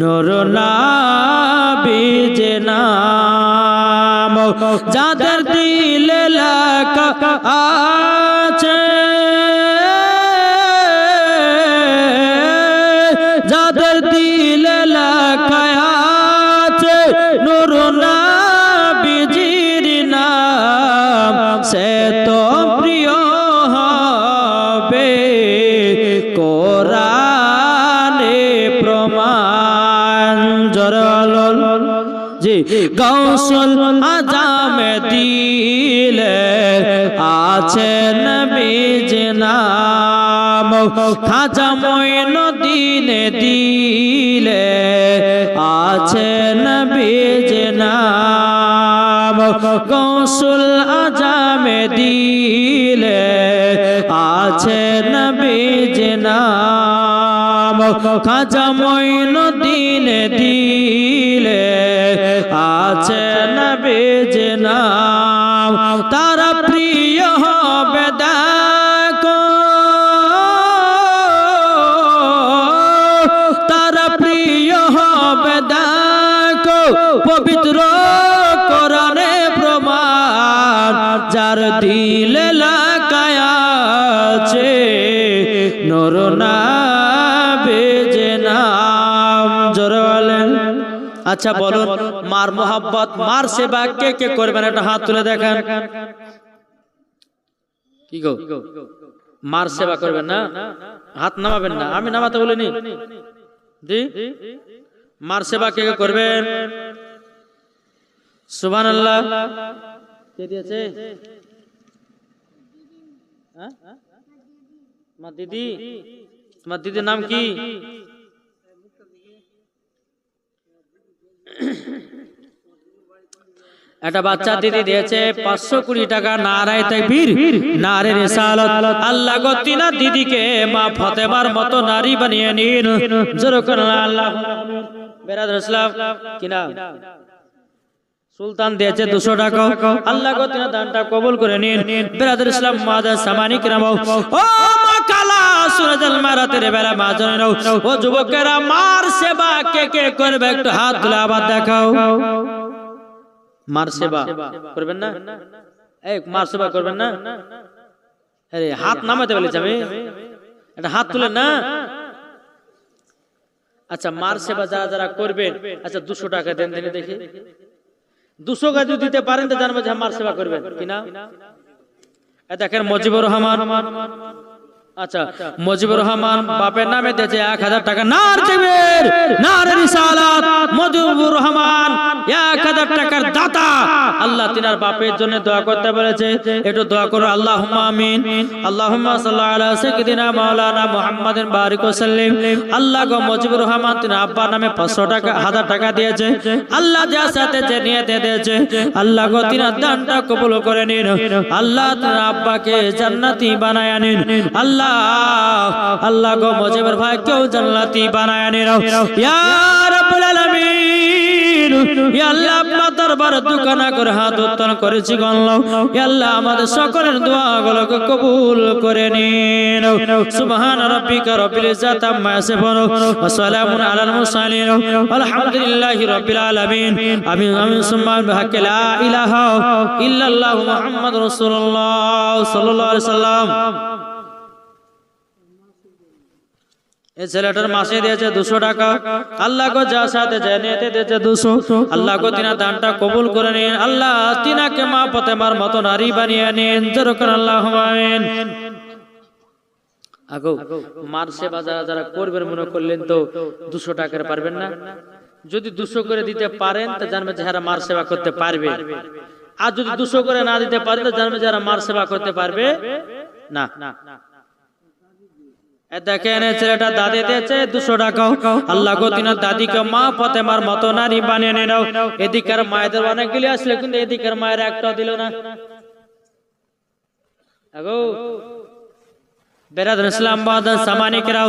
নর বীজ নাম যাদের দিল লেখা আছে। যাদের দিল লেখা আছে নর গৌসল আজাম দিলে আছে নবীজ নাম। খাজা মইন দিনে দিলে আছে নবীজ নাম। গৌসুল আজামে দিলে আছে নবীজ নাম। খাজা মইন দিনে দিলে পবিত্র কোরআনে প্রমাণ যার দিলে লাগায় আছে নর না বেজে নাম। জোরে বলেন। আচ্ছা বলুন মার মোহাব্বত মার সেবা কে কে করবেন? একটা হাত তুলে দেখেন। কি গো? মার সেবা করবেন না? হাত নামাবেন না? আমি নামাতে বলিনি। মার সেবা কে কে করবেন? হ্যাঁ? দিদির নাম কি? একটা বাচ্চা দিদি দিয়েছে, পাঁচশো কুড়ি টাকা নারায় তাকবীর, নারে রিসালত। আল্লাহ গো, তিনা দিদিকে মা ফতেমার মতো নারী বানিয়ে নিন। যেরকম আল্লাহ। বেরাদ ইসলাম কিনা সুলতান দিয়েছে দুশো টাকা। আল্লাহ তিনা দানটা কবল করে নিন। বেরাদ ইসলাম মাদা সামানিক কিরাম ও মা কালা, সুরজাল মারাতে রে বেলা মা জানেন ও যুবকেরা, মার সেবা কে কে করবে? একটু হাত তুলে আবার দেখাও। মার সেবা করবেন না? এই, মার সেবা করবেন না? আরে, হাত নামাতে বলেছি আমি। এটা হাত তুলেন না? আচ্ছা মার সেবা যারা যারা করবেন আচ্ছা দুশো টাকা দেন দেখি। দুশো যদি দিতে পারেন, তো জানব যে আমার মার সেবা করবেন। কিনা দেখেন মজিবুর রহমান। আচ্ছা মজিবুর রহমান বাপের নামে দিয়েছে এক হাজার টাকা। নার নার রিসালাত, মজিবুর রহমান এক হাজার টাকার দাতা। আল্লাহ তিনার বাপের জন্য দোয়া করতে বলেছে। একটু দোয়া করো আল্লাহ আমিন। আল্লাহ সাল্লাহ মাওলানা বারিক ওয়াসাল্লিম আল্লাহ মজিবুর রহমান নামে পাঁচশো টাকা, হাজার টাকা দিয়েছে। আল্লাহ যা সাথে যে নিয়ে দিয়েছে, আল্লাহ গো তিনার দানটা কবুল করে নিন। আল্লাহ তিনার আব্বাকে জান্নাতি বানায় আল্লাহ আল্লাহ গো মজিবুর ভাই কেউ জান্নাতি বানায় নিন ইয়া রাব্বুল আলামিন ইয়া আল্লাহ আপনার দরবারে দোকানা করে হাত উত্তোলন করেছি গণলাম ইয়া আল্লাহ আমাদের সকলের দোয়াগুলোকে কবুল করে নিন সুবহান রাব্বিকা রব্বিল ইজ্জাতি আম্মা ইয়াসিফুন ওয়া সালামুন আলাল মুরসালিন। আলহামদুলিল্লাহি রাব্বিল আলামিন। আমিন আমিন সুম্মা বিহাক্কি লা ইলাহা ইল্লাল্লাহ মুহাম্মাদুর রাসূলুল্লাহ সাল্লাল্লাহু আলাইহি সাল্লাম ছেলেটার মাসে দিয়েছে দুশো টাকা। আল্লাহ গো যা সাথে যায় নিয়েতে দিয়েছে দুশো। আল্লাহ গো তিনা দানটা কবুল করে নিন আল্লাহ তিনাকে মা পতেমার মতো নারী বানিয়ে নিন যেরকম আল্লাহ আগো, মার সেবা যারা যারা করবেন মনে করলেন তো দুশো টাকার পারবেন না? যদি দুশো করে দিতে পারেন, তো জানবে যারা মার সেবা করতে পারবে। আর যদি দুশো করে না দিতে পারেন, তো জানবে যারা মার সেবা করতে পারবে না। দেখেন ছেলেটা দাদি দিয়েছে, দুশো টাকাও আল্লাহ গো দাদিকে মা, ফতেমার মতো নারী বানিয়ে নিয়ে নাও। এদিকের মায়েদের অনেকগুলি আসলে, কিন্তু এদিকের মায়ের একটাও দিল না। বেরাদ ইসলাম বাদ সামানিক রাও।